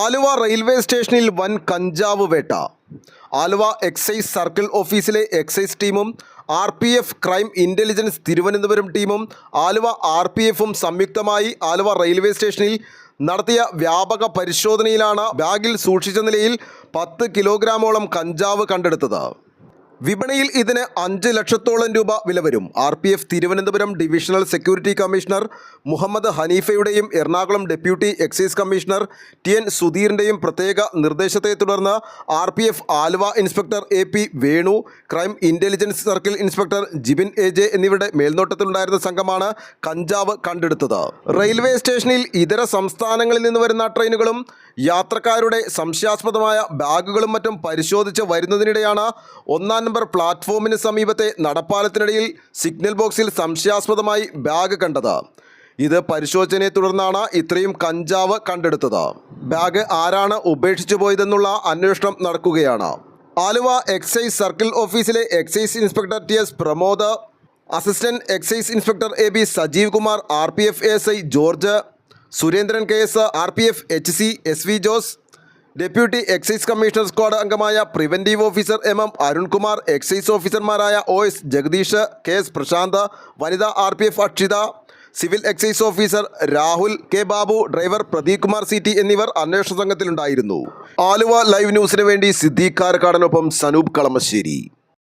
Aluva railway സ്റ്റേഷനിൽ വൻ കഞ്ചാവ് വേട്ട. ആലുവ എക്സൈസ് സർക്കിൾ ഓഫീസിലെ എക്സൈസ് ടീമും R P F crime intelligence Thiruvananthapuram ടീമും ആലുവ ആർ പി എഫും സംയുക്തമായി ആലുവ റെയിൽവേ സ്റ്റേഷനിൽ നടത്തിയ വ്യാപക പരിശോധനയിലാണ് ബാഗിൽ സൂക്ഷിച്ച നിലയിൽ പത്ത് കിലോഗ്രാമോളം കഞ്ചാവ് കണ്ടെടുത്തത്. വിപണിയിൽ ഇതിന് അഞ്ച് ലക്ഷത്തോളം രൂപ വില വരും. R P F Thiruvananthapuram divisional security commissioner Muhammad ഹനീഫയുടെയും Ernakulam deputy excise commissioner T N സുധീറിന്റെയും പ്രത്യേക നിർദ്ദേശത്തെ തുടർന്ന് R P F Aluva inspector A P Venu crime intelligence circle inspector Jibin A J എന്നിവരുടെ മേൽനോട്ടത്തിലുണ്ടായിരുന്ന സംഘമാണ് കഞ്ചാവ് കണ്ടെടുത്തത്. റെയിൽവേ സ്റ്റേഷനിൽ ഇതര സംസ്ഥാനങ്ങളിൽ നിന്ന് വരുന്ന ട്രെയിനുകളും യാത്രക്കാരുടെ സംശയാസ്പദമായ ബാഗുകളും മറ്റും പരിശോധിച്ച് വരുന്നതിനിടെയാണ് ഒന്നാം നമ്പർ പ്ലാറ്റ്ഫോമിന് സമീപത്തെ നടപ്പാലത്തിനിടയിൽ സിഗ്നൽ ബോക്സിൽ സംശയാസ്പദമായി ബാഗ് കണ്ടത്. ഇത് പരിശോധനയെ തുടർന്നാണ് ഇത്രയും കഞ്ചാവ് കണ്ടെടുത്തത്. ബാഗ് ആരാണ് ഉപേക്ഷിച്ചു പോയതെന്നുള്ള അന്വേഷണം നടക്കുകയാണ്. ആലുവ എക്സൈസ് സർക്കിൾ ഓഫീസിലെ excise inspector T S Pramod assistant excise inspector A B Sajeev Kumar R P F S I George Surendran K S R P F H C S V Jose deputy excise commissioner squad അംഗമായ preventive officer M M Arunkumar excise ഓഫീസർമാരായ O S Jagadeesh K S Prashanth വനിതാ R P F Akshitha civil excise officer Rahul K Babu driver Pradeep Kumar C T എന്നിവർ അന്വേഷണ സംഘത്തിലുണ്ടായിരുന്നു. Aluva live ന്യൂസിന് വേണ്ടി സിദ്ദീഖ് കാരക്കാടനൊപ്പം സനൂപ് കളമശ്ശേരി.